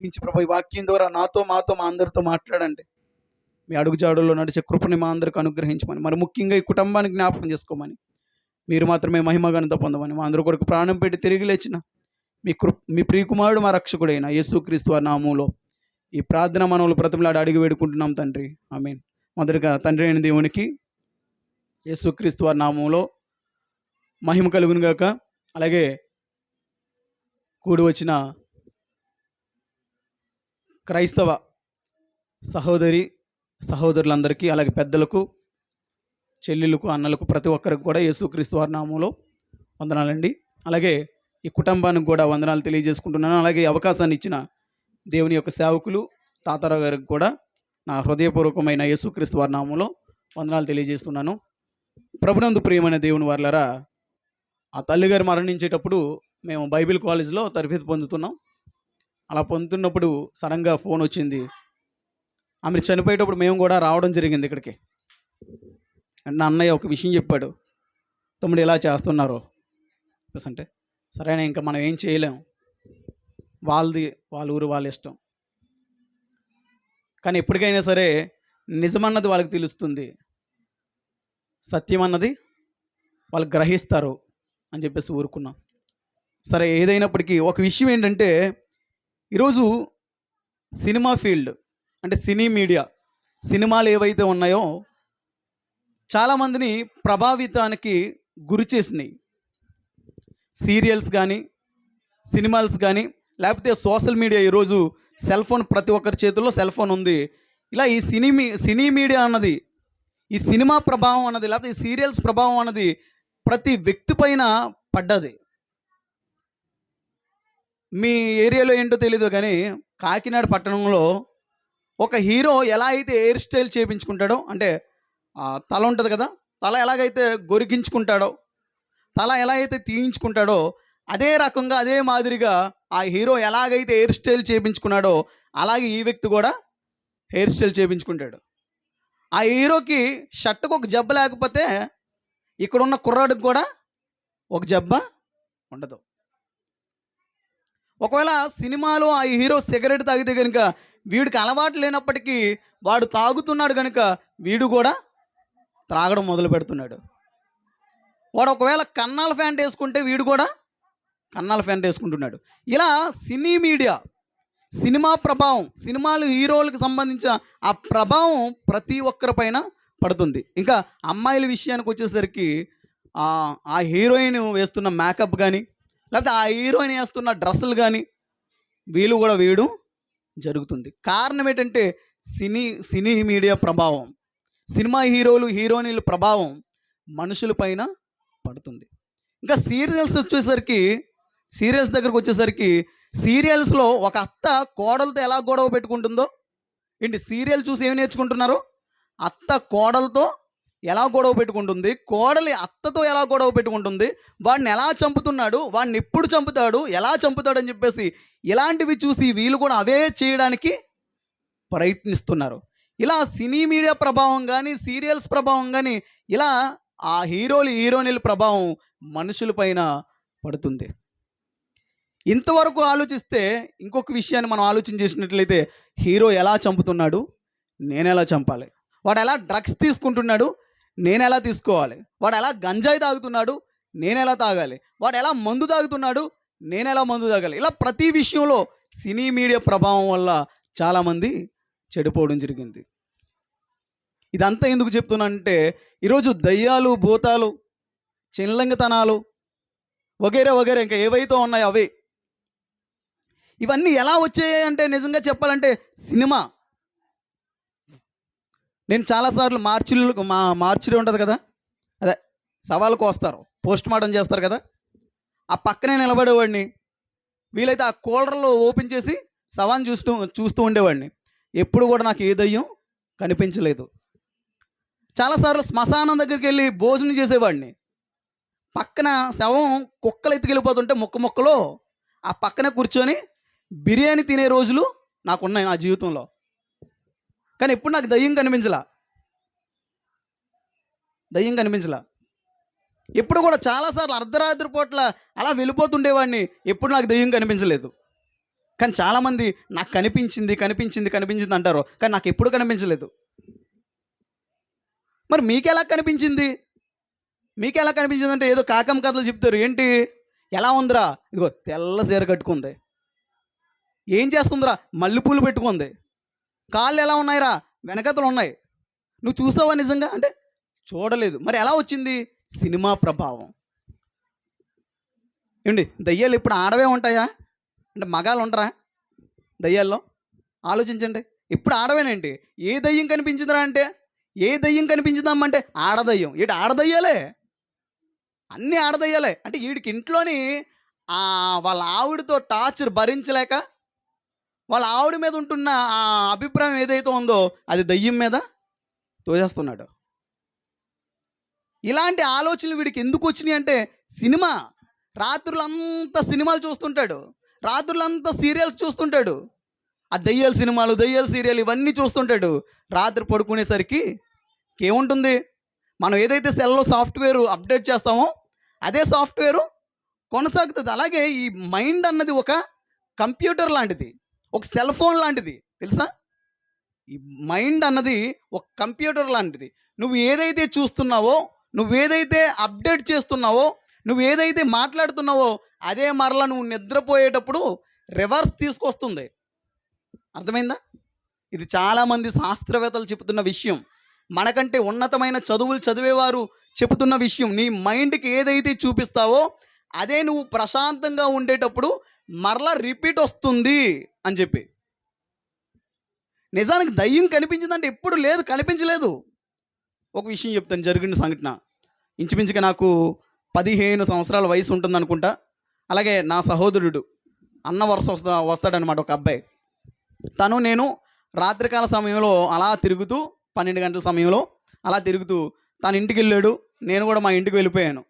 నుంచి ప్రభు ఈ వాక్యం ద్వారా నాతో మాతో మా అందరితో మాట్లాడండి. మీ అడుగుజాడుల్లో నడిచే కృపని మా అందరికి అనుగ్రహించమని మరి ముఖ్యంగా ఈ కుటుంబానికి జ్ఞాపకం చేసుకోమని మీరు మాత్రమే మహిమగణత పొందమని మా అందరి కొరకు ప్రాణం పెట్టి తిరిగి లేచిన మీ కృ మీ ప్రియకుమారుడు మా రక్షకుడైన యేసుక్రీస్తు వారి నామంలో ఈ ప్రార్థన మనవులు ప్రతిమలాడి అడిగి వేడుకుంటున్నాం తండ్రి. ఆమె మొదటిగా తండ్రి అయిన దేవునికి యేసుక్రీస్తు వారి నామంలో మహిమ కలుగునుగాక అలాగే కూడి వచ్చిన క్రైస్తవ సహోదరి సహోదరులందరికీ అలాగే పెద్దలకు చెల్లెలకు అన్నలకు ప్రతి ఒక్కరికి కూడా యేసుక్రీస్తు వారి నామంలో వందనాలండి. అలాగే ఈ కుటుంబానికి కూడా వందనాలు తెలియజేసుకుంటున్నాను. అలాగే అవకాశాన్ని ఇచ్చిన దేవుని యొక్క సేవకులు తాతారావు గారికి కూడా నా హృదయపూర్వకమైన యేసుక్రీస్తు వారి నామంలో వందనాలు తెలియజేస్తున్నాను. ప్రభునందు ప్రియమైన దేవుని వార్లరా ఆ తల్లిగారు మరణించేటప్పుడు మేము బైబిల్ కాలేజ్లో తరఫేది పొందుతున్నాం. అలా పొందుతున్నప్పుడు సడన్గా ఫోన్ వచ్చింది. ఆమె చనిపోయేటప్పుడు మేము కూడా రావడం జరిగింది ఇక్కడికి. నా అన్నయ్య ఒక విషయం చెప్పాడు. తమ్ముడు ఇలా చేస్తున్నారు? అంటే సరేనా ఇంకా మనం ఏం చేయలేం. వాళ్ళది వాళ్ళ ఊరు వాళ్ళ ఇష్టం. కానీ ఎప్పటికైనా సరే నిజమన్నది వాళ్ళకి తెలుస్తుంది. సత్యం అన్నది వాళ్ళు గ్రహిస్తారు అని చెప్పేసి ఊరుకున్నాం. సరే ఏదైనప్పటికీ ఒక విషయం ఏంటంటే ఈరోజు సినిమా ఫీల్డ్ అంటే సినీ మీడియా సినిమాలు ఏవైతే ఉన్నాయో చాలామందిని ప్రభావితానికి గురి చేసినాయి. సీరియల్స్ కానీ సినిమాల్స్ కానీ లేకపోతే సోషల్ మీడియా ఈరోజు సెల్ ఫోన్ ప్రతి ఒక్కరి చేతుల్లో సెల్ ఫోన్ ఉంది. ఇలా ఈ సినిమీ సినీ మీడియా అన్నది ఈ సినిమా ప్రభావం అన్నది లేకపోతే ఈ సీరియల్స్ ప్రభావం అన్నది ప్రతి వ్యక్తి పైన పడ్డది. మీ ఏరియాలో ఏంటో తెలీదు కానీ కాకినాడ పట్టణంలో ఒక హీరో ఎలా అయితే హెయిర్ స్టైల్ చేయించుకుంటాడో అంటే తల ఉంటుంది కదా తల ఎలాగైతే గొరికించుకుంటాడో తల ఎలా అయితే తీయించుకుంటాడో అదే రకంగా అదే మాదిరిగా ఆ హీరో ఎలాగైతే హెయిర్ స్టైల్ చేయించుకున్నాడో అలాగే ఈ వ్యక్తి కూడా హెయిర్ స్టైల్ చేయించుకుంటాడు ఆ హీరోకి షర్టుకు ఒక జబ్బ లేకపోతే ఇక్కడున్న కుర్రాడికి కూడా ఒక జబ్బ ఉండదు. ఒకవేళ సినిమాలో ఆ హీరో సిగరెట్ తాగితే కనుక వీడికి అలవాటు లేనప్పటికీ వాడు తాగుతున్నాడు కనుక వీడు కూడా త్రాగడం మొదలు పెడుతున్నాడు. వాడు ఒకవేళ కన్నాల ఫ్యాంట్ వేసుకుంటే వీడు కూడా కన్నాల ఫ్యాంట్ వేసుకుంటున్నాడు. ఇలా సినీ మీడియా సినిమా ప్రభావం సినిమాలు హీరోలకు సంబంధించిన ఆ ప్రభావం ప్రతి ఒక్కరి పైన పడుతుంది. ఇంకా అమ్మాయిల విషయానికి వచ్చేసరికి ఆ హీరోయిన్ వేస్తున్న మేకప్ కానీ లేకపోతే ఆ హీరోయిన్ వేస్తున్న డ్రెస్సులు కానీ వీళ్ళు కూడా వేయడం జరుగుతుంది. కారణం ఏంటంటే సినీ సినీ మీడియా ప్రభావం. సినిమా హీరోలు హీరోయిన్ల ప్రభావం మనుషుల పైన పడుతుంది. ఇంకా సీరియల్స్ వచ్చేసరికి సీరియల్స్ దగ్గరకు వచ్చేసరికి సీరియల్స్లో ఒక అత్త కోడలతో ఎలా గొడవ పెట్టుకుంటుందో ఏంటి సీరియల్ చూసి ఏమి నేర్చుకుంటున్నారు? అత్త కోడలతో ఎలా గొడవ పెట్టుకుంటుంది? కోడలి అత్తతో ఎలా గొడవ పెట్టుకుంటుంది? వాడిని ఎలా చంపుతున్నాడు? వాడిని ఎప్పుడు చంపుతాడు? ఎలా చంపుతాడు అని చెప్పేసి ఇలాంటివి చూసి వీళ్ళు కూడా అవే చేయడానికి ప్రయత్నిస్తున్నారు. ఇలా సినీ మీడియా ప్రభావం కానీ సీరియల్స్ ప్రభావం కానీ ఇలా ఆ హీరోలు హీరోయిన్ల ప్రభావం మనుషులపైన పడుతుంది. ఇంతవరకు ఆలోచిస్తే ఇంకొక విషయాన్ని మనం ఆలోచన చేసినట్లయితే హీరో ఎలా చంపుతున్నాడు? నేను ఎలా చంపాలి? వాడు ఎలా డ్రగ్స్ తీసుకుంటున్నాడు? నేను ఎలా తీసుకోవాలి? వాడు ఎలా గంజాయి తాగుతున్నాడు? నేను ఎలా తాగాలి? వాడు ఎలా మందు తాగుతున్నాడు? నేను ఎలా మందు తాగాలి? ఇలా ప్రతి విషయంలో సినీ మీడియా ప్రభావం వల్ల చాలామంది చెడిపోవడం జరిగింది. ఇదంతా ఎందుకు చెప్తున్నానంటే ఈరోజు దయ్యాలు భూతాలు చిల్లంగతనాలు వగేరే వగేరే ఇంకా ఏవైతే ఉన్నాయో అవే. ఇవన్నీ ఎలా వచ్చాయి అంటే నిజంగా చెప్పాలంటే సినిమా. నేను చాలాసార్లు మార్చిలు మా మార్చిలో ఉంటుంది కదా? అదే సవాళ్ళకు వస్తారు. పోస్ట్ మార్టం చేస్తారు కదా? ఆ పక్కనే నిలబడేవాడిని. వీలైతే ఆ కూలర్లో ఓపెన్ చేసి సవాన్ చూస్తూ చూస్తూ ఉండేవాడిని. ఎప్పుడు కూడా నాకు ఏ దయ్యం కనిపించలేదు. చాలాసార్లు శ్మశానం దగ్గరికి వెళ్ళి భోజనం చేసేవాడిని. పక్కన శవం కుక్కలు ఎత్తుకెళ్ళిపోతుంటే మొక్క మొక్కలో ఆ పక్కన కూర్చొని బిర్యానీ తినే రోజులు నాకున్నాయి నా జీవితంలో. కానీ ఎప్పుడు నాకు దయ్యం కనిపించలా? దయ్యం కనిపించలా? ఎప్పుడు కూడా చాలాసార్లు అర్ధరాత్రి పూట్ల అలా వెళ్ళిపోతుండేవాడిని ఎప్పుడు నాకు దయ్యం కనిపించలేదు. కానీ చాలామంది నాకు కనిపించింది కనిపించింది కనిపించింది అంటారు కానీ నాకు ఎప్పుడు కనిపించలేదు. మరి మీకెలా కనిపించింది? మీకెలా కనిపించింది అంటే ఏదో కాకం కథలు చెప్తారు ఏంటి? ఎలా ఉందిరా? ఇదిగో తెల్ల చీర కట్టుకుంది. ఏం చేస్తుందిరా? మల్లెపూలు పెట్టుకుంది. కాళ్ళు ఎలా ఉన్నాయిరా? వెనకతలు ఉన్నాయి. నువ్వు చూసావా నిజంగా? అంటే చూడలేదు. మరి ఎలా వచ్చింది? సినిమా ప్రభావం. ఏమండి దయ్యాలు ఇప్పుడు ఆడవే ఉంటాయా? అంటే మగాలు ఉంటారా దయ్యాల్లో? ఆలోచించండి. ఇప్పుడు ఆడవేనండి ఏ దయ్యం కనిపించిందిరా అంటే? ఏ దయ్యం కనిపించిందమ్మంటే ఆడదయ్యం. ఇటు ఆడదయ్యాలే? అన్నీ ఆడదయ్యాలే. అంటే వీడికి ఇంట్లోని ఆ వాళ్ళ ఆవిడతో టార్చర్ భరించలేక వాళ్ళ ఆవిడ మీద ఉంటున్న ఆ అభిప్రాయం ఏదైతే ఉందో అది దయ్యం మీద తోసేస్తున్నాడు. ఇలాంటి ఆలోచనలు వీడికి ఎందుకు వచ్చినాయి అంటే సినిమా రాత్రులంతా సినిమాలు చూస్తుంటాడు. రాత్రులంతా సీరియల్స్ చూస్తుంటాడు. ఆ దయ్యాల సినిమాలు దయ్యాల సీరియల్ ఇవన్నీ చూస్తుంటాడు. రాత్రి పడుకునేసరికి ఏముంటుంది? మనం ఏదైతే సెల్లో సాఫ్ట్వేర్ అప్డేట్ చేస్తామో అదే సాఫ్ట్వేర్ కొనసాగుతుంది. అలాగే ఈ మైండ్ అన్నది ఒక కంప్యూటర్ లాంటిది. ఒక సెల్ ఫోన్ లాంటిది తెలుసా? ఈ మైండ్ అన్నది ఒక కంప్యూటర్ లాంటిది. నువ్వు ఏదైతే చూస్తున్నావో నువ్వు ఏదైతే అప్డేట్ చేస్తున్నావో నువ్వు ఏదైతే మాట్లాడుతున్నావో అదే మరలా నువ్వు నిద్రపోయేటప్పుడు రివర్స్ తీసుకొస్తుంది. అర్థమైందా? ఇది చాలామంది శాస్త్రవేత్తలు చెబుతున్న విషయం. మనకంటే ఉన్నతమైన చదువులు చదివేవారు చెబుతున్న విషయం. నీ మైండ్కి ఏదైతే చూపిస్తావో అదే నువ్వు ప్రశాంతంగా ఉండేటప్పుడు మరలా రిపీట్ వస్తుంది అని చెప్పి. నిజానికి దయ్యం కనిపించిందంటే ఎప్పుడు లేదు కనిపించలేదు. ఒక విషయం చెప్తాను జరిగిన సంఘటన. ఇంచుమించుగా నాకు పదిహేను సంవత్సరాల వయసు ఉంటుంది అనుకుంటా. అలాగే నా సహోదరుడు అన్న వరుస వస్తా వస్తాడనమాట ఒక అబ్బాయి. తను నేను రాత్రికాల సమయంలో అలా తిరుగుతూ పన్నెండు గంటల సమయంలో అలా తిరుగుతూ తన ఇంటికి వెళ్ళాడు. నేను కూడా మా ఇంటికి వెళ్ళిపోయాను.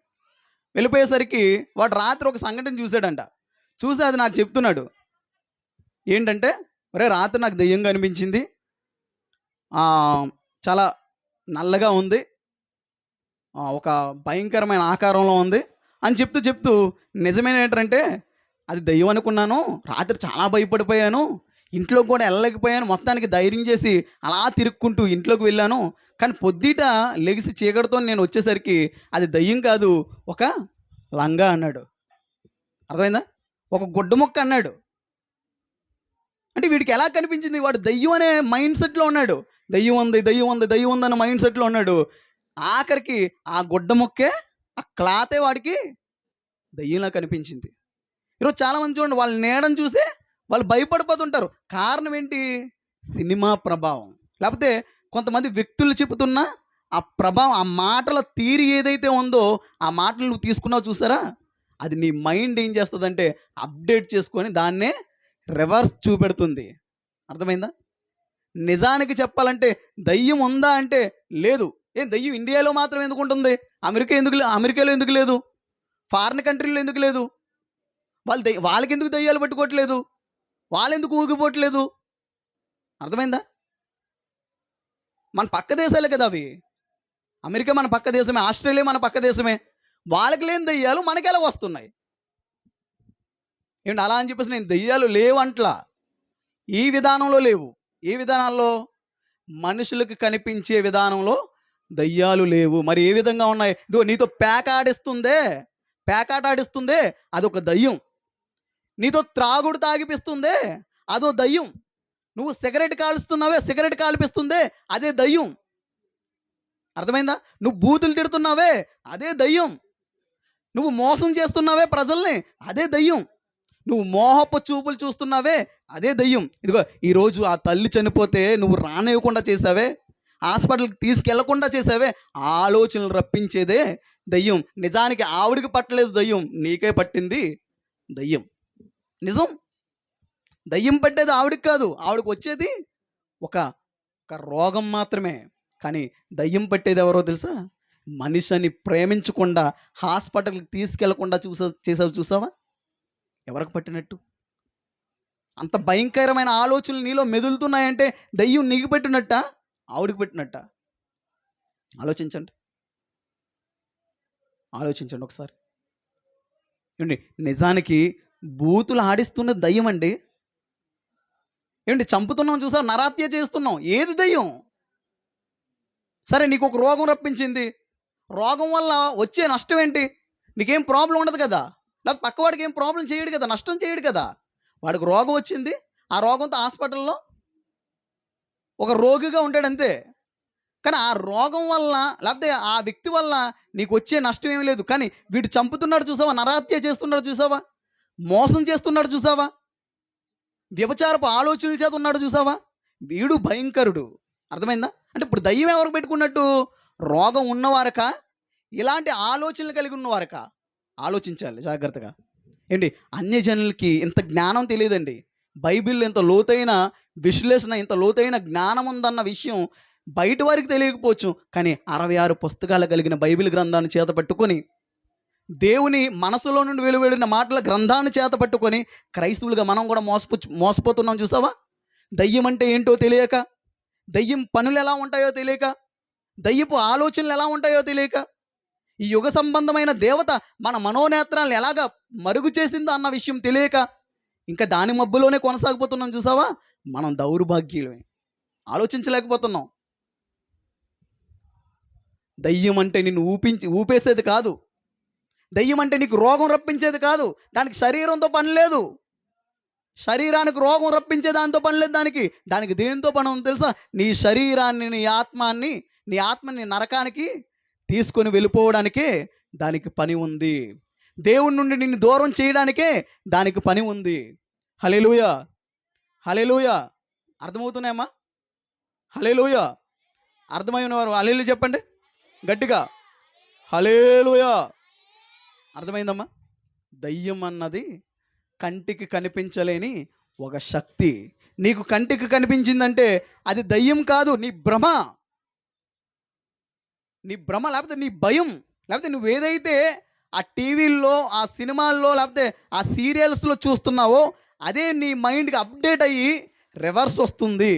వెళ్ళిపోయేసరికి వాడు రాత్రి ఒక సంఘటన చూశాడంట. చూసి అది నాకు చెప్తున్నాడు. ఏంటంటే ఒరే రాత్రి నాకు దెయ్యం కనిపించింది చాలా నల్లగా ఉంది. ఒక భయంకరమైన ఆకారంలో ఉంది. అని చెప్తూ చెప్తూ నిజమైన ఏంటంటే అది దెయ్యం అనుకున్నాను. రాత్రి చాలా భయపడిపోయాను. ఇంట్లోకి కూడా వెళ్ళలేకపోయాను మొత్తానికి ధైర్యం చేసి అలా తిరుక్కుంటూ ఇంట్లోకి వెళ్ళాను. కానీ పొద్దుట లెగిసి చీకటితో నేను వచ్చేసరికి అది దయ్యం కాదు ఒక లంగా అన్నాడు. అర్థమైందా? ఒక గుడ్డ మొక్క అన్నాడు. అంటే వీడికి ఎలా కనిపించింది? వాడు దయ్యం అనే మైండ్ సెట్లో ఉన్నాడు. దయ్యం ఉంది దయ్యం ఉంది దయ్యం ఉంది అనే మైండ్ సెట్లో ఉన్నాడు. ఆఖరికి ఆ గుడ్డ మొక్కే ఆ క్లాతే వాడికి దయ్యంలా కనిపించింది. ఈరోజు చాలామంది చూడండి వాళ్ళ నీడని చూసే వాళ్ళు భయపడిపోతుంటారు. కారణం ఏంటి? సినిమా ప్రభావం. లేకపోతే కొంతమంది వ్యక్తులు చెబుతున్న ఆ ప్రభావం ఆ మాటల తీరి ఏదైతే ఉందో ఆ మాటలు నువ్వు తీసుకున్నావు చూసారా? అది నీ మైండ్ ఏం చేస్తుందంటే అప్డేట్ చేసుకొని దాన్నే రివర్స్ చూపెడుతుంది. అర్థమైందా? నిజానికి చెప్పాలంటే దయ్యం ఉందా అంటే లేదు. ఏం దయ్యం ఇండియాలో మాత్రం ఎందుకు ఉంటుంది? అమెరికా ఎందుకు అమెరికాలో ఎందుకు లేదు? ఫారిన్ కంట్రీలో ఎందుకు లేదు? వాళ్ళు దయ్య వాళ్ళకి ఎందుకు దయ్యాలు పట్టుకోవట్లేదు? వాళ్ళు ఎందుకు ఊగిపోవట్లేదు? అర్థమైందా? మన పక్క దేశాలే కదా అవి. అమెరికా మన పక్క దేశమే ఆస్ట్రేలియా మన పక్క దేశమే. వాళ్ళకి లేని దయ్యాలు మనకెలా వస్తున్నాయి? ఏమిటి అలా అని చెప్పేసి నేను దయ్యాలు లేవంట్లా. ఈ విధానంలో లేవు. ఏ విధానాల్లో? మనుషులకు కనిపించే విధానంలో దయ్యాలు లేవు. మరి ఏ విధంగా ఉన్నాయి? ఇదిగో నీతో పేకాడిస్తుందే పేకాటాడిస్తుందే పేకాట ఆడిస్తుందే. అదొక దయ్యం. నీతో త్రాగుడు తాగిపిస్తుందే. అదో దయ్యం. నువ్వు సిగరెట్ కాలుస్తున్నావే సిగరెట్ కాల్పిస్తుందే. అదే దయ్యం. అర్థమైందా? నువ్వు బూతులు తిడుతున్నావే. అదే దయ్యం. నువ్వు మోసం చేస్తున్నావే ప్రజల్ని అదే దయ్యం. నువ్వు మోహపు చూపులు చూస్తున్నావే అదే దయ్యం. ఇదిగో ఈరోజు ఆ తల్లి చనిపోతే నువ్వు రానివ్వకుండా చేసావే హాస్పిటల్కి తీసుకెళ్ళకుండా చేసావే ఆలోచనలు రప్పించేదే దయ్యం. నిజానికి ఆవిడికి పట్టలేదు దయ్యం. నీకే పట్టింది దయ్యం. నిజం? దయ్యం పట్టేది ఆవిడికి కాదు ఆవిడకి వచ్చేది ఒక ఒక రోగం మాత్రమే. కానీ దయ్యం పట్టేది ఎవరో తెలుసా? మనిషిని ప్రేమించకుండా హాస్పిటల్కి తీసుకెళ్ళకుండా చూసా చేసావు చూసావా? ఎవరికి పట్టినట్టు? అంత భయంకరమైన ఆలోచనలు నీలో మెదులుతున్నాయంటే దయ్యం నీకు పెట్టినట్ట? ఆవిడికి పెట్టినట్ట? ఆలోచించండి. ఆలోచించండి ఒకసారి. ఏమండి నిజానికి బూతులు ఆడిస్తున్న దయ్యం అండి. ఏమండి చంపుతున్నాం చూసావు? నరాత్య చేస్తున్నాం. ఏది దయ్యం? సరే నీకు ఒక రోగం రప్పించింది. రోగం వల్ల వచ్చే నష్టం ఏంటి? నీకేం ప్రాబ్లం ఉండదు కదా? లేకపోతే పక్కవాడికి ఏం ప్రాబ్లం చేయడు కదా? నష్టం చేయడు కదా? వాడికి రోగం వచ్చింది. ఆ రోగంతో హాస్పిటల్లో ఒక రోగిగా ఉంటాడు అంతే. కానీ ఆ రోగం వల్ల లేకపోతే ఆ వ్యక్తి వల్ల నీకు వచ్చే నష్టం ఏమీ లేదు. కానీ వీడు చంపుతున్నాడు చూసావా? నరహత్య చేస్తున్నాడు చూసావా? మోసం చేస్తున్నాడు చూసావా? వ్యభచారపు ఆలోచనల చేత ఉన్నాడు చూసావా? వీడు భయంకరుడు. అర్థమైందా? అంటే ఇప్పుడు దయ్యం ఎవరు పెట్టుకున్నట్టు? రోగం ఉన్నవారక? ఇలాంటి ఆలోచనలు కలిగి ఉన్నవారక? ఆలోచించాలి జాగ్రత్తగా. ఏంటి? అన్యజనులకి ఇంత జ్ఞానం తెలియదండి. బైబిల్ ఇంత లోతైన విశ్లేషణ ఇంత లోతైన జ్ఞానం ఉందన్న విషయం బయట వారికి తెలియకపోవచ్చు. కానీ అరవై ఆరు పుస్తకాలు కలిగిన బైబిల్ గ్రంథాన్ని చేత పట్టుకొని దేవుని మనసులో నుండి వెలువడిన మాటల గ్రంథాన్ని చేత పట్టుకొని క్రైస్తవులుగా మనం కూడా మోసపు మోసపోతున్నాం చూసావా? దయ్యం అంటే ఏంటో తెలియక దయ్యం పనులు ఎలా ఉంటాయో తెలియక దయ్యపు ఆలోచనలు ఎలా ఉంటాయో తెలియక? ఈ యుగ సంబంధమైన దేవత మన మనోనేత్రాలను ఎలాగా మరుగు చేసిందో అన్న విషయం తెలియక ఇంకా దాని మబ్బులోనే కొనసాగిపోతున్నాం చూసావా? మనం దౌర్భాగ్యులమే. ఆలోచించలేకపోతున్నాం. దయ్యం అంటే నిన్ను ఊపించి ఊపేసేది కాదు. దయ్యం అంటే నీకు రోగం రప్పించేది కాదు. దానికి శరీరంతో పని లేదు. శరీరానికి రోగం రప్పించే దాంతో పని లేదు దానికి. దానికి దేనితో పని ఉంది తెలుసా? నీ శరీరాన్ని నీ ఆత్మాన్ని నీ ఆత్మని నరకానికి తీసుకొని వెళ్ళిపోవడానికే దానికి పని ఉంది. దేవుడి నుండి నిన్ను దూరం చేయడానికే దానికి పని ఉంది. Hallelujah hallelujah అర్థమవుతున్నాయమ్మా? హలేలుయ అర్థమైన వారు హలేలు చెప్పండి. గట్టిగా. హలేలుయ అర్థమైందమ్మా? దయ్యం అన్నది కంటికి కనిపించలేని ఒక శక్తి. నీకు కంటికి కనిపించిందంటే అది దయ్యం కాదు నీ భ్రమ. నీ భ్రమ లేకపోతే నీ భయం లేకపోతే నువ్వు ఏదైతే ఆ టీవీల్లో ఆ సినిమాల్లో లేకపోతే ఆ సీరియల్స్లో చూస్తున్నావో అదే నీ మైండ్కి అప్డేట్ అయ్యి రివర్స్ వస్తుంది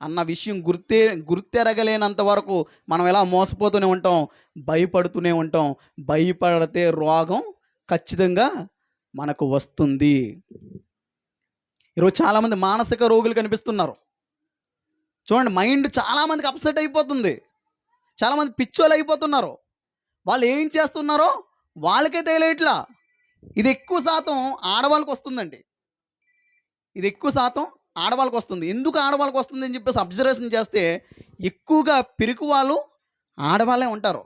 అన్న విషయం గుర్తే గుర్తెరగలేనంత వరకు మనం ఎలా మోసపోతూనే ఉంటాం భయపడుతూనే ఉంటాం. భయపడితే రోగం ఖచ్చితంగా మనకు వస్తుంది. ఈరోజు చాలామంది మానసిక రోగులు కనిపిస్తున్నారు. చూడండి మైండ్ చాలామందికి అప్సెట్ అయిపోతుంది. చాలామంది పిచ్చోళ్ళు అయిపోతున్నారు. వాళ్ళు ఏం చేస్తున్నారో వాళ్ళకే తెలియట్లా. ఇది ఎక్కువ శాతం ఆడవాళ్ళకి వస్తుందండి. ఇది ఎక్కువ శాతం ఆడవాళ్ళకి వస్తుంది. ఎందుకు ఆడవాళ్ళకి వస్తుంది అని చెప్పేసి అబ్జర్వేషన్ చేస్తే ఎక్కువగా పిరికి వాళ్ళు ఆడవాళ్ళే ఉంటారు.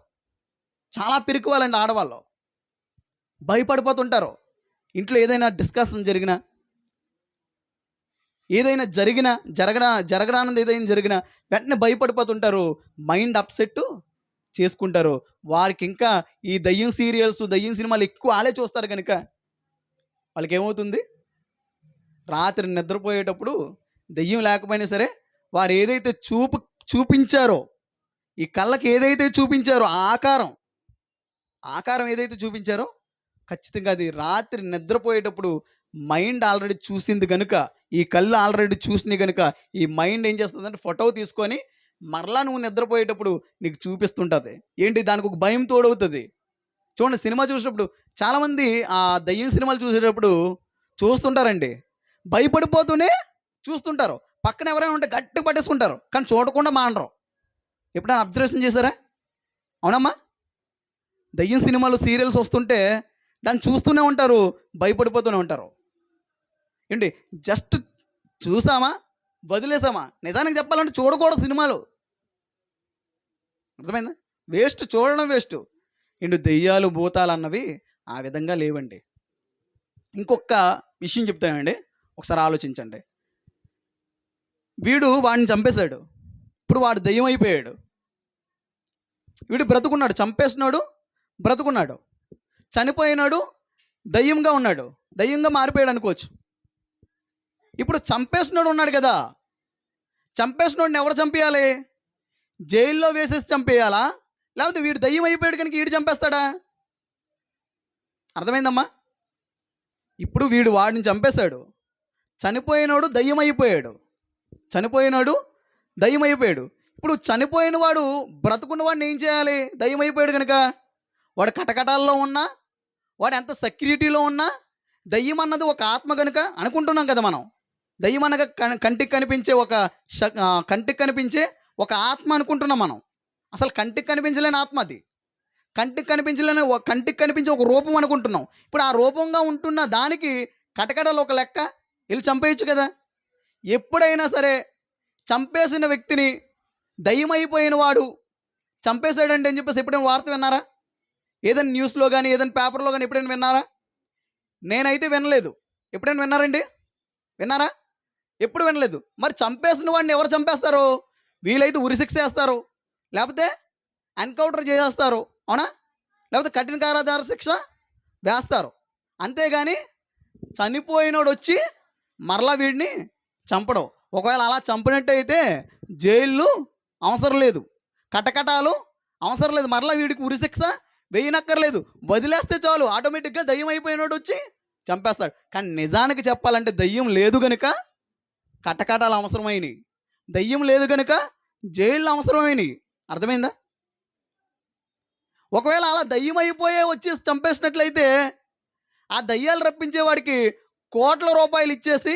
చాలా పిరికి వాళ్ళండి ఆడవాళ్ళు. భయపడిపోతుంటారు. ఇంట్లో ఏదైనా డిస్కషన్ జరిగినా ఏదైనా జరిగినా జరగడా జరగడానికి ఏదైనా జరిగినా వెంటనే భయపడిపోతుంటారు. మైండ్ అప్సెట్ చేసుకుంటారు. వారికి ఇంకా ఈ దయ్యం సీరియల్స్ దయ్యం సినిమాలు ఎక్కువ ఆలే చూస్తారు కనుక వాళ్ళకి ఏమవుతుంది రాత్రి నిద్రపోయేటప్పుడు దయ్యం లేకపోయినా సరే వారు ఏదైతే చూపు చూపించారో ఈ కళ్ళకి ఏదైతే చూపించారో ఆకారం ఆకారం ఏదైతే చూపించారో ఖచ్చితంగా అది రాత్రి నిద్రపోయేటప్పుడు మైండ్ ఆల్రెడీ చూసింది కనుక ఈ కళ్ళు ఆల్రెడీ చూసింది కనుక ఈ మైండ్ ఏం చేస్తుందంటే ఫోటో తీసుకొని మరలా నువ్వు నిద్రపోయేటప్పుడు నీకు చూపిస్తుంటుంది. ఏంటి? దానికి ఒక భయం తోడవుతుంది. చూడండి సినిమా చూసినప్పుడు చాలామంది ఆ దయ్యం సినిమాలు చూసేటప్పుడు చూస్తుంటారండి. భయపడిపోతూనే చూస్తుంటారు. పక్కన ఎవరైనా ఉంటే గట్టి పట్టేసుకుంటారు. కానీ చూడకుండా మానరు. ఎప్పుడైనా అబ్జర్వేషన్ చేశారా? అవునమ్మా. దయ్యం సినిమాలు సీరియల్స్ వస్తుంటే దాన్ని చూస్తూనే ఉంటారు భయపడిపోతూనే ఉంటారు. ఏంటి? జస్ట్ చూసామా? వదిలేసామా? నిజానికి చెప్పాలంటే చూడకూడదు సినిమాలు. అర్థమైందా? వేస్ట్ చూడడం వేస్ట్. ఏంటి? దెయ్యాలు భూతాలు అన్నవి ఆ విధంగా లేవండి. ఇంకొక విషయం చెప్తానండి. ఒకసారి ఆలోచించండి. వీడు వాడిని చంపేశాడు. ఇప్పుడు వాడు దెయ్యం అయిపోయాడు. వీడు బ్రతుకున్నాడు. చంపేస్తున్నాడు బ్రతుకున్నాడు. చనిపోయినాడు దయ్యంగా ఉన్నాడు. దయ్యంగా మారిపోయాడు అనుకోవచ్చు. ఇప్పుడు చంపేసినోడు ఉన్నాడు కదా. చంపేసినోడిని ఎవరు చంపేయాలి? జైల్లో వేసేసి చంపేయాలా? లేకపోతే వీడు దయ్యం అయిపోయాడు కనుక వీడు చంపేస్తాడా? అర్థమైందమ్మా? ఇప్పుడు వీడు వాడిని చంపేశాడు. చనిపోయినోడు దయ్యం అయిపోయాడు. చనిపోయినాడు దయ్యం అయిపోయాడు. ఇప్పుడు చనిపోయిన వాడు బ్రతుకున్న వాడిని ఏం చేయాలి? దయ్యం అయిపోయాడు కనుక. వాడు కటకటాల్లో ఉన్నా వాడు ఎంత సెక్యూరిటీలో ఉన్నా దయ్యం అన్నది ఒక ఆత్మ కనుక అనుకుంటున్నాం కదా మనం. దయ్యం అనగా కంటికి కనిపించే ఒక శ- కంటికి కనిపించే ఒక ఆత్మ అనుకుంటున్నాం మనం. అసలు కంటికి కనిపించలేని ఆత్మ అది. కంటికి కనిపించలేని ఒక- కంటికి కనిపించే ఒక రూపం అనుకుంటున్నాం. ఇప్పుడు ఆ రూపంగా ఉంటున్న దానికి కటకడలు ఒక లెక్క. వెళ్ళి చంపేయచ్చు కదా. ఎప్పుడైనా సరే చంపేసిన వ్యక్తిని దయ్యమైపోయిన వాడు చంపేశాడండి అని చెప్పేసి ఎప్పుడైనా వార్త విన్నారా? ఏదైనా న్యూస్లో కానీ ఏదైనా పేపర్లో కానీ ఎప్పుడైనా విన్నారా? నేనైతే వినలేదు. ఎప్పుడైనా విన్నారండి? విన్నారా? ఎప్పుడు వినలేదు. మరి చంపేసిన వాడిని ఎవరు చంపేస్తారు? వీలైతే ఉరిశిక్ష వేస్తారు. లేకపోతే ఎన్కౌంటర్ చేసేస్తారు. అవునా? లేకపోతే కఠిన కారాధార శిక్ష వేస్తారు. అంతేగాని చనిపోయినోడు వచ్చి మరలా వీడిని చంపడం. ఒకవేళ అలా చంపినట్టయితే జైళ్ళు అవసరం లేదు. కటకటాలు అవసరం లేదు. మరలా వీడికి ఉరిశిక్ష వేయనక్కర్లేదు. వదిలేస్తే చాలు. ఆటోమేటిక్గా దయ్యం అయిపోయినోడు వచ్చి చంపేస్తాడు. కానీ నిజానికి చెప్పాలంటే దయ్యం లేదు కనుక కటకటాలు అవసరమైనవి దయ్యం లేదు కనుక జైళ్ళు అవసరమైనవి అర్థమైందా? ఒకవేళ అలా దయ్యం అయిపోయే వచ్చి చంపేసినట్లయితే ఆ దయ్యాలు రప్పించేవాడికి కోట్ల రూపాయలు ఇచ్చేసి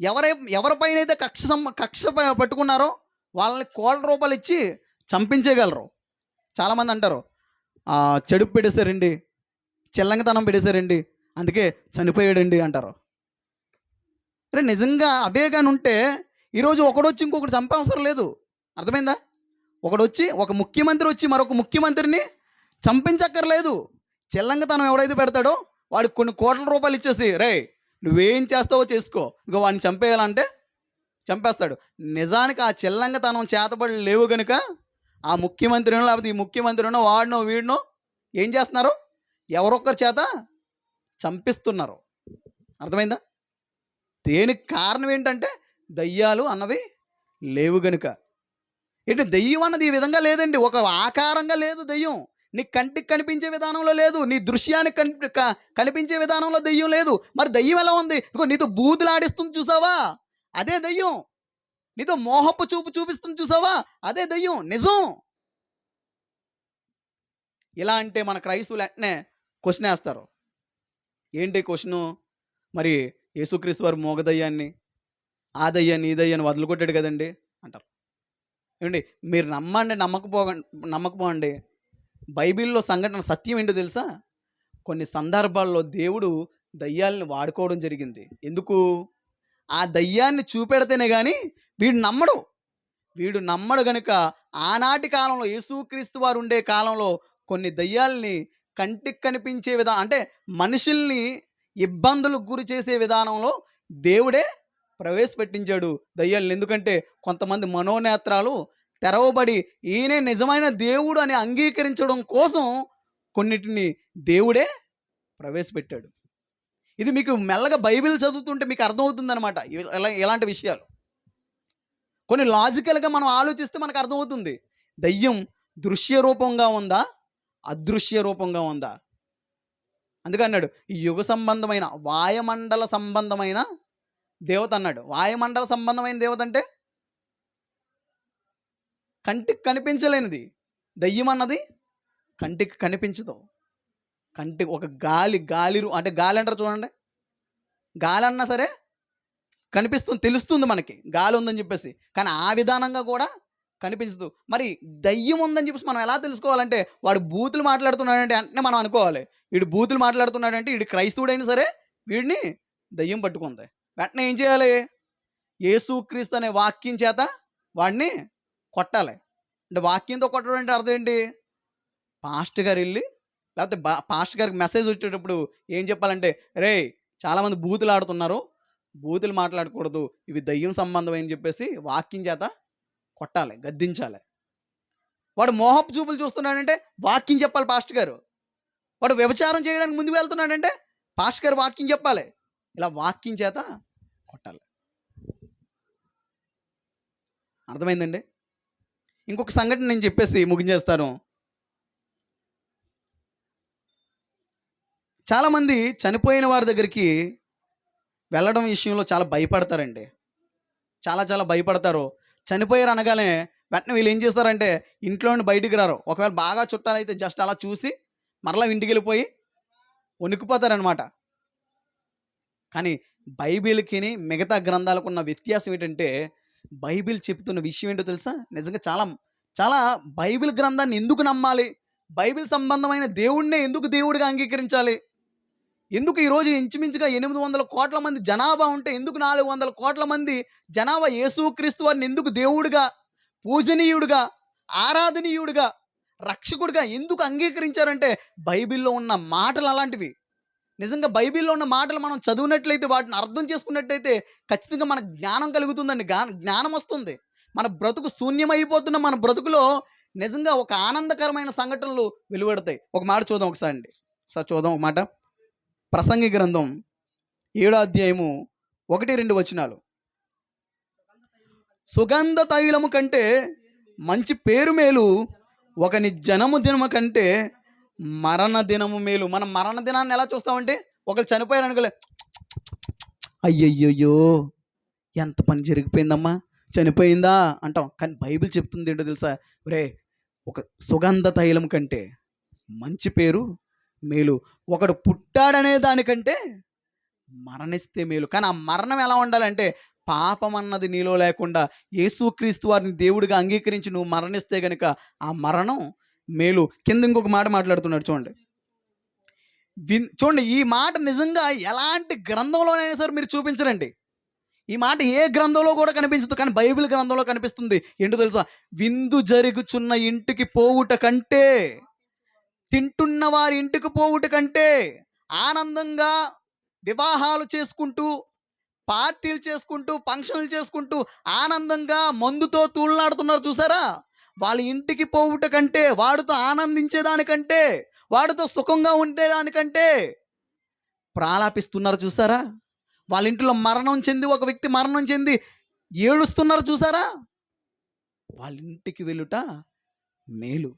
ఎవరై ఎవరిపైన అయితే కక్ష సం- కక్ష పట్టుకున్నారో వాళ్ళని కోట్ల రూపాయలు ఇచ్చి చంపించేయగలరు. చాలామంది అంటారు చెడు చెడుపు పెడేశారండి చెల్లంగతనం పెడేశారండి అందుకే చనిపోయాడండి అంటారు. అరే నిజంగా అవే కానీ ఉంటే ఈరోజు ఒకడొచ్చి ఇంకొకటి చంపవసరం లేదు. అర్థమైందా? ఒకడొచ్చి ఒక ముఖ్యమంత్రి వచ్చి మరొక ముఖ్యమంత్రిని చంపించక్కర్లేదు. చెల్లంగతనం ఎవడైతే పెడతాడో వాడికి కొన్ని కోట్ల రూపాయలు ఇచ్చేసి రే నువ్వేం చేస్తావో చేసుకో. ఇంకో వాడిని చంపేయాలంటే చంపేస్తాడు. నిజానికి ఆ చెల్లంగతనం చేతబడి లేవు గనుక ఆ ముఖ్యమంత్రినో లేకపోతే ఈ ముఖ్యమంత్రినో వాడినో వీడినో ఏం చేస్తున్నారు? ఎవరొక్కరి చేత చంపిస్తున్నారు. అర్థమైందా? దేనికి కారణం ఏంటంటే దయ్యాలు అన్నవి లేవు గనుక. ఏంటి దయ్యం అన్నది ఈ విధంగా లేదండి. ఒక ఆకారంగా లేదు దయ్యం. నీ కంటికి కనిపించే విధానంలో లేదు. నీ దృశ్యానికి కనిపి కనిపించే విధానంలో దయ్యం లేదు. మరి దయ్యం ఎలా ఉంది? ఇదిగో నీతో బూతులాడిస్తుంది చూసావా? అదే దయ్యం. నీతో మోహపు చూపు చూపిస్తుంది చూసావా? అదే దయ్యం. నిజం. ఇలా అంటే మన క్రైస్తవులు వెంటనే క్వశ్చన్ వేస్తారు. ఏంటి క్వశ్చను? మరి యేసుక్రీస్తు వారు మోగదయ్యాన్ని ఆ దయ్యాన్ని ఈ దయ్యాన్ని వదిలికొట్టాడు కదండి అంటారు. ఏమండి? మీరు నమ్మండి నమ్మకపోకండి నమ్మకపోండి. బైబిల్లో సంఘటన సత్యం ఏంటో తెలుసా? కొన్ని సందర్భాల్లో దేవుడు దయ్యాలను వాడుకోవడం జరిగింది. ఎందుకు? ఆ దయ్యాన్ని చూపెడితేనే కానీ వీడు నమ్మడు. వీడు నమ్మడు గనుక ఆనాటి కాలంలో యేసుక్రీస్తు వారు ఉండే కాలంలో కొన్ని దయ్యాల్ని కంటికి కనిపించే విధానం అంటే మనుషుల్ని ఇబ్బందులకు గురి చేసే విధానంలో దేవుడే ప్రవేశపెట్టించాడు దయ్యాలను. ఎందుకంటే కొంతమంది మనోనేత్రాలు తెరవబడి ఈయనే నిజమైన దేవుడు అని అంగీకరించడం కోసం కొన్నిటిని దేవుడే ప్రవేశపెట్టాడు. ఇది మీకు మెల్లగా బైబిల్ చదువుతుంటే మీకు అర్థమవుతుందనమాట ఇలా ఇలాంటి విషయాలు. కొన్ని లాజికల్గా మనం ఆలోచిస్తే మనకు అర్థమవుతుంది. దయ్యం దృశ్య రూపంగా ఉందా? అదృశ్య రూపంగా ఉందా? అందుకే అన్నాడు ఈ యుగ సంబంధమైన వాయుమండల సంబంధమైన దేవత అన్నాడు. వాయుమండల సంబంధమైన దేవత అంటే? కంటికి కనిపించలేనిది. దయ్యం అన్నది కంటికి కనిపించదు. కంటి ఒక గాలి గాలిరు అంటే గాలి అంటారు చూడండి. గాలి అన్నా సరే కనిపిస్తుంది తెలుస్తుంది మనకి. గాలి ఉందని చెప్పేసి. కానీ ఆ విధానంగా కూడా కనిపించదు. మరి దయ్యం ఉందని చెప్పేసి మనం ఎలా తెలుసుకోవాలంటే వాడు బూతులు మాట్లాడుతున్నాడంటే వెంటనే మనం అనుకోవాలి. వీడు బూతులు మాట్లాడుతున్నాడంటే వీడు క్రైస్తవుడైనా సరే వీడిని దయ్యం పట్టుకుంది. వెంటనే ఏం చేయాలి? యేసుక్రీస్తు అనే వాక్యం చేత వాడిని కొట్టాలి. అంటే వాక్యంతో కొట్టడం అంటే అర్థం ఏంటి? పాస్ట్ గారు వెళ్ళి లేకపోతే బా పాస్ట్ గారికి మెసేజ్ వచ్చేటప్పుడు ఏం చెప్పాలంటే రే చాలామంది బూతులు ఆడుతున్నారు. బూతులు మాట్లాడకూడదు. ఇవి దయ్యం సంబంధం అని చెప్పేసి వాక్యం చేత కొట్టాలి గద్దించాలి. వాడు మోహపు చూపులు చూస్తున్నాడంటే వాక్యం చెప్పాలి పాస్ట్ గారు. వాడు వ్యభిచారం చేయడానికి ముందుకు వెళ్తున్నాడంటే పాస్ట్ గారు వాక్యం చెప్పాలి. ఇలా వాక్యం చేత కొట్టాలి. అర్థమైందండి? ఇంకొక సంఘటన నేను చెప్పేసి ముగించేస్తాను. చాలామంది చనిపోయిన వారి దగ్గరికి వెళ్ళడం విషయంలో చాలా భయపడతారండి. చాలా చాలా భయపడతారు. చనిపోయారు అనగానే వెంటనే వీళ్ళు ఏం చేస్తారంటే ఇంట్లో నుండి బయటికి రారు ఒకవేళ బాగా చుట్టాలైతే జస్ట్ అలా చూసి మరలా ఇంటికి వెళ్ళిపోయి వణికిపోతారనమాట కానీ బైబిల్కి మిగతా గ్రంథాలకు ఉన్న వ్యత్యాసం ఏంటంటే, బైబిల్ చెప్తున్న విషయం ఏంటో తెలుసా? నిజంగా చాలా చాలా బైబిల్ గ్రంథాన్ని ఎందుకు నమ్మాలి? బైబిల్ సంబంధమైన దేవుణ్ణే ఎందుకు దేవుడిగా అంగీకరించాలి? ఎందుకు ఈరోజు ఇంచుమించుగా ఎనిమిది వందల కోట్ల మంది జనాభా ఉంటే ఎందుకు నాలుగు వందల కోట్ల మంది జనాభా యేసుక్రీస్తు వారిని ఎందుకు దేవుడుగా, పూజనీయుడుగా, ఆరాధనీయుడుగా, రక్షకుడిగా ఎందుకు అంగీకరించారంటే బైబిల్‌లో ఉన్న మాటలు అలాంటివి. నిజంగా బైబిల్‌లో ఉన్న మాటలు మనం చదివినట్లయితే వాటిని అర్థం చేసుకున్నట్టయితే ఖచ్చితంగా మనకు జ్ఞానం కలుగుతుందండి. గా జ్ఞానం వస్తుంది. మన బ్రతుకు శూన్యమైపోతున్న మన బ్రతుకులో నిజంగా ఒక ఆనందకరమైన సంఘటనలు వెలువడతాయి. ఒక మాట చూద్దాం ఒకసారి అండి ఒకసారి చూద్దాం ఒక మాట. ప్రసంగి గ్రంథం ఏడో అధ్యాయము 1, 2 వచనాలు. సుగంధ తైలము కంటే మంచి పేరు మేలు ఒకని జనము దినము కంటే మరణ దినము మేలు. మనం మరణ దినాన్ని ఎలా చూస్తామంటే ఒకరు చనిపోయారు అనుకోలే అయ్యయ్యో ఎంత పని జరిగిపోయిందమ్మా! చనిపోయిందా అంటాం. కానీ బైబిల్ చెప్తుంది ఏంటో తెలుసా? ఒరేయ్! ఒక సుగంధ తైలం కంటే మంచి పేరు మేలు. ఒకడు పుట్టాడనే దానికంటే మరణిస్తే మేలు. కానీ ఆ మరణం ఎలా ఉండాలంటే పాపం అన్నది నీలో లేకుండా యేసుక్రీస్తు వారిని దేవుడిగా అంగీకరించి నువ్వు మరణిస్తే గనుక ఆ మరణం మేలు. కింద ఇంకొక మాట మాట్లాడుతున్నాడు చూడండి. విన్ చూడండి ఈ మాట నిజంగా ఎలాంటి గ్రంథంలోనైనా సరే మీరు చూపించరండి. ఈ మాట ఏ గ్రంథంలో కూడా కనిపించదు. కానీ బైబిల్ గ్రంథంలో కనిపిస్తుంది. ఏంటో తెలుసా? విందు జరుగుచున్న ఇంటికి పోవుట కంటే, తింటున్న వారి ఇంటికి పోవుట కంటే, ఆనందంగా వివాహాలు చేసుకుంటూ, పార్టీలు చేసుకుంటూ, ఫంక్షన్‌లు చేసుకుంటూ, ఆనందంగా మందుతో తూళ్ళనాడుతున్నారు చూసారా? వాళ్ళ ఇంటికి పోవుట కంటే, వాడితో ఆనందించేదానికంటే, వాడితో సుఖంగా ఉండేదానికంటే ప్రాలాపిస్తున్నారు చూసారా? వాళ్ళ ఇంట్లో మరణం చెంది ఒక వ్యక్తి మరణం చెంది ఏడుస్తున్నారు చూసారా? వాళ్ళ ఇంటికి వెళ్ళుట మేలు.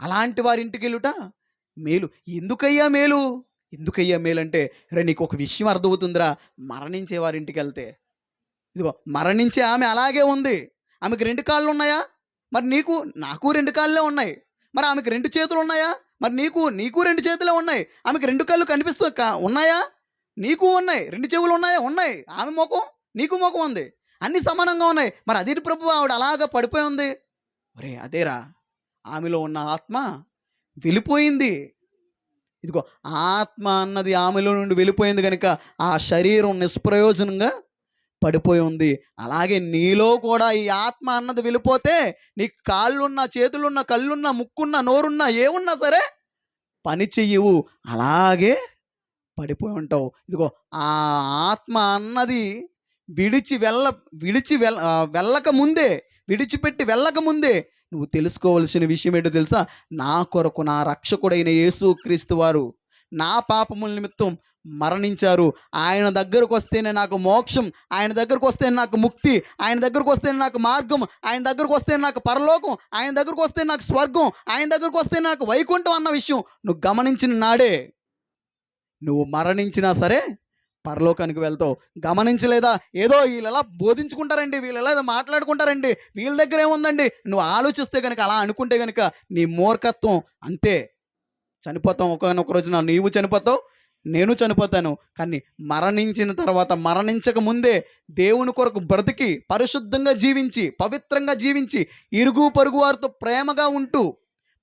అలాంటి వారి ఇంటికెళ్ళుట మేలు. ఎందుకయ్యా మేలు? ఎందుకయ్యా మేలు అంటే రే నీకు ఒక విషయం అర్థమవుతుందిరా మరణించే వారి ఇంటికెళ్తే. ఇదిగో మరణించే ఆమె అలాగే ఉంది. ఆమెకు రెండు కాళ్ళు ఉన్నాయా? మరి నీకు నాకు రెండు కాళ్ళే ఉన్నాయి. మరి ఆమెకు రెండు చేతులు ఉన్నాయా? మరి నీకు నీకు రెండు చేతులే ఉన్నాయి. ఆమెకు రెండు కళ్ళు కనిపిస్తూ క ఉన్నాయా? నీకు ఉన్నాయి. రెండు చెవులు ఉన్నాయా? ఉన్నాయి. ఆమె మొఖం, నీకు మొఖం ఉంది. అన్నీ సమానంగా ఉన్నాయి. మరి అదేంటి ప్రభు ఆవిడ అలాగా పడిపోయి ఉంది? ఒరేయ్! అదేరా ఆమెలో ఉన్న ఆత్మ వెళ్ళిపోయింది. ఇదిగో ఆత్మ అన్నది ఆమెలో నుండి వెళ్ళిపోయింది కనుక ఆ శరీరం నిష్ప్రయోజనంగా పడిపోయి ఉంది. అలాగే నీలో కూడా ఈ ఆత్మ అన్నది వెళ్ళిపోతే నీ కాళ్ళున్నా, చేతులున్నా, కళ్ళున్నా, ముక్కున్నా, నోరున్నా ఏమున్నా సరే పని చెయ్యవు. అలాగే పడిపోయి ఉంటావు. ఇదిగో ఆ ఆత్మ అన్నది విడిచి వెళ్ళ విడిచి వెళ్ళ వెళ్ళక ముందే, విడిచిపెట్టి వెళ్ళక ముందే నువ్వు తెలుసుకోవలసిన విషయం ఏంటో తెలుసా? నా కొరకు నా రక్షకుడైన యేసుక్రీస్తు వారు నా పాపముల నిమిత్తం మరణించారు. ఆయన దగ్గరకొస్తేనే నాకు మోక్షం. ఆయన దగ్గరకొస్తేనే నాకు ముక్తి. ఆయన దగ్గరకొస్తేనే నాకు మార్గం. ఆయన దగ్గరకొస్తేనే నాకు పరలోకం. ఆయన దగ్గరకొస్తే నాకు స్వర్గం. ఆయన దగ్గరకొస్తే నాకు వైకుంఠం అన్న విషయం నువ్వు గమనించిన నాడే నువ్వు మరణించినా సరే పరలోకానికి వెళ్తావు. గమనించలేదా? ఏదో వీళ్ళెలా బోధించుకుంటారండి. వీళ్ళెలా ఏదో మాట్లాడుకుంటారండి. వీళ్ళ దగ్గర ఏముందండి? నువ్వు ఆలోచిస్తే కనుక అలా అనుకుంటే కనుక నీ మూర్ఖత్వం అంతే. చనిపోతాం ఒకనొక రోజున నీవు చనిపోతావు. నేను చనిపోతాను. కానీ మరణించిన తర్వాత మరణించక ముందే దేవుని కొరకు బ్రతికి, పరిశుద్ధంగా జీవించి, పవిత్రంగా జీవించి, ఇరుగు పరుగు వారితో ప్రేమగా ఉంటూ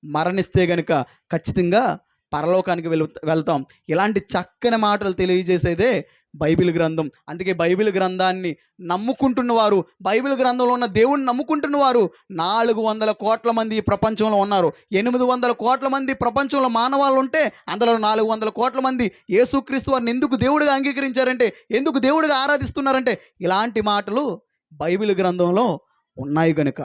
మరణిస్తే గనుక ఖచ్చితంగా పరలోకానికి వెళ్ వెళ్తాం. ఇలాంటి చక్కని మాటలు తెలియజేసేదే బైబిల్ గ్రంథం. అందుకే బైబిల్ గ్రంథాన్ని నమ్ముకుంటున్న వారు, బైబిల్ గ్రంథంలో ఉన్న దేవుడిని నమ్ముకుంటున్న వారు నాలుగు వందల కోట్ల మంది ఈ ప్రపంచంలో ఉన్నారు. ఎనిమిది వందల కోట్ల మంది ప్రపంచంలో మానవాళ్ళు ఉంటే అందులో నాలుగు వందల కోట్ల మంది యేసుక్రీస్తు వారిని ఎందుకు దేవుడిగా అంగీకరించారంటే, ఎందుకు దేవుడిగా ఆరాధిస్తున్నారంటే ఇలాంటి మాటలు బైబిల్ గ్రంథంలో ఉన్నాయి కనుక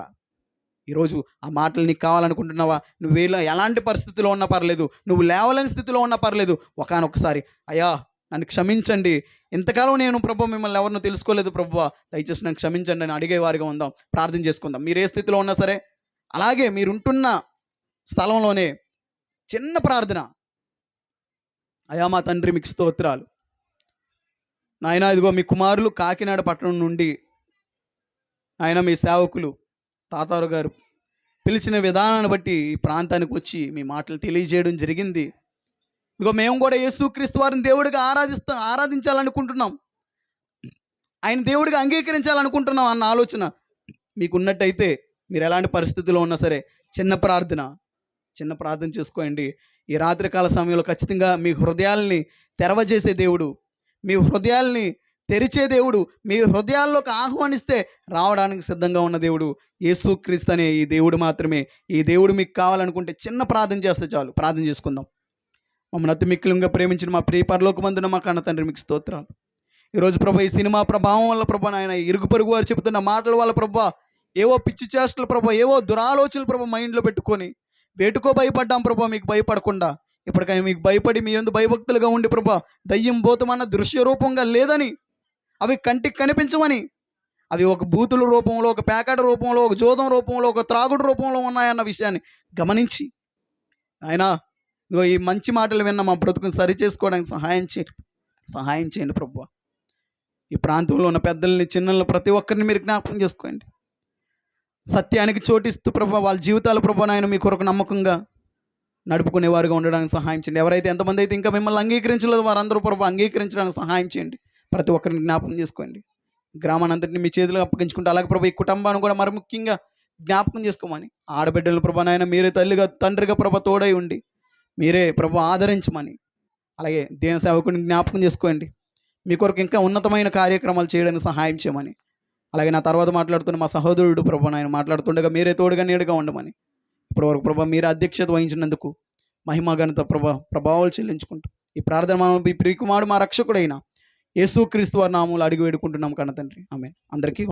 ఈరోజు ఆ మాటలు నీకు కావాలనుకుంటున్నావా? నువ్వు ఎలా ఎలాంటి పరిస్థితిలో ఉన్నా పర్లేదు. నువ్వు లేవలేని స్థితిలో ఉన్నా పర్లేదు. ఒకనొకసారి అయ్యా! నన్ను క్షమించండి. ఇంతకాలం నేను ప్రభు మిమ్మల్ని ఎవరినో తెలుసుకోలేదు ప్రభు దయచేసి నన్ను క్షమించండి అని అడిగేవారిగా ఉందాం. ప్రార్థన చేసుకుందాం. మీరు ఏ స్థితిలో ఉన్నా సరే అలాగే మీరుంటున్న స్థలంలోనే చిన్న ప్రార్థన. అయ్యా మా తండ్రి మీకు స్తోత్రాలు. నాయనా ఇదిగో మీ కుమారులు కాకినాడ పట్టణం నుండి నాయనా మీ సేవకులు తాతారు గారు పిలిచిన విధానాన్ని బట్టి ఈ ప్రాంతానికి వచ్చి మీ మాటలు తెలియజేయడం జరిగింది. ఇదిగో మేము కూడా యేసుక్రీస్తు వారిని దేవుడిగా ఆరాధిస్తాం ఆరాధించాలనుకుంటున్నాం ఆయన దేవుడిగా అంగీకరించాలనుకుంటున్నాం అన్న ఆలోచన మీకున్నట్టయితే మీరు ఎలాంటి పరిస్థితుల్లో ఉన్నా సరే చిన్న ప్రార్థన చిన్న ప్రార్థన చేసుకోండి ఈ రాత్రికాల సమయంలో ఖచ్చితంగా మీ హృదయాల్ని తెరవజేసే దేవుడు మీ హృదయాల్ని తెరిచే దేవుడు. మీ హృదయాల్లోకి ఆహ్వానిస్తే రావడానికి సిద్ధంగా ఉన్న దేవుడు యేసుక్రీస్తు అనే ఈ దేవుడు మాత్రమే. ఈ దేవుడు మీకు కావాలనుకుంటే చిన్న ప్రార్థన చేస్తే చాలు. ప్రార్థన చేసుకుందాం. మమ్మల్ని అతి మిక్కులంగా ప్రేమించిన మా ప్రియ పరలోకమందున మా కన్న తండ్రి మీకు స్తోత్రాలు. ఈరోజు ప్రభా ఈ సినిమా ప్రభావం వల్ల ప్రభా నాయన ఇరుగు పొరుగు వారు చెబుతున్న మాటల వల్ల ప్రభా ఏవో పిచ్చి చేష్టలు ప్రభా ఏవో దురాలోచనలు ప్రభా మైండ్లో పెట్టుకొని వేటుకో భయపడ్డాం ప్రభా మీకు భయపడకుండా. ఇప్పటికైనా మీకు భయపడి మీ ఎందు భయభక్తులుగా ఉండి ప్రభా దయ్యం భూతమన్న దృశ్య రూపంగా లేదని అవి కంటికి కనిపించమని అవి ఒక బూతుల రూపంలో ఒక ప్యాకెట్ రూపంలో ఒక జోదం రూపంలో ఒక త్రాగుడు రూపంలో ఉన్నాయన్న విషయాన్ని గమనించి ఆయన ఇదిగో ఈ మంచి మాటలు విన్న మా బ్రతుకుని సరి చేసుకోవడానికి సహాయం చేయండి సహాయం చేయండి ప్రభు ఈ ప్రాంతంలో ఉన్న పెద్దల్ని చిన్నల్ని ప్రతి ఒక్కరిని మీరు జ్ఞాపకం చేసుకోండి. సత్యానికి చోటిస్తూ ప్రభు వాళ్ళ జీవితాల ప్రభు నాయన మీ కొరకు నమ్మకంగా నడుపుకునేవారుగా ఉండడానికి సహాయం చేయండి. ఎవరైతే ఎంతమంది అయితే ఇంకా మిమ్మల్ని అంగీకరించలేదు వారందరూ ప్రభు అంగీకరించడానికి సహాయం చేయండి. ప్రతి ఒక్కరిని జ్ఞాపకం చేసుకోండి. గ్రామానంతటిని మీ చేతులు అప్పగించుకుంటే అలాగే ప్రభు ఈ కుటుంబాన్ని కూడా మరి ముఖ్యంగా జ్ఞాపకం చేసుకోమని. ఆడబిడ్డలను ప్రభా నాయన మీరే తల్లిగా తండ్రిగా ప్రభ తోడై ఉండి మీరే ప్రభు ఆదరించమని. అలాగే దేన సేవకుని జ్ఞాపకం చేసుకోండి. మీ కొరకు ఇంకా ఉన్నతమైన కార్యక్రమాలు చేయడానికి సహాయం చేయమని. అలాగే నా తర్వాత మాట్లాడుతున్న మా సహోదరుడు ప్రభు నాయన మాట్లాడుతుండగా మీరే తోడుగా నీడుగా ఉండమని. ఇప్పటివరకు ప్రభా మీరు అధ్యక్షత వహించినందుకు మహిమ ఘనత ప్రభా ప్రభావాలు చెల్లించుకుంటూ. ఈ ప్రార్థన మనం ఈ ప్రియకుమారుడు మా రక్షకుడైన యేసుక్రీస్తు వారి నామూలు అడిగి వేడుకుంటున్నాం కన్న తండ్రి. ఆమె అందరికీ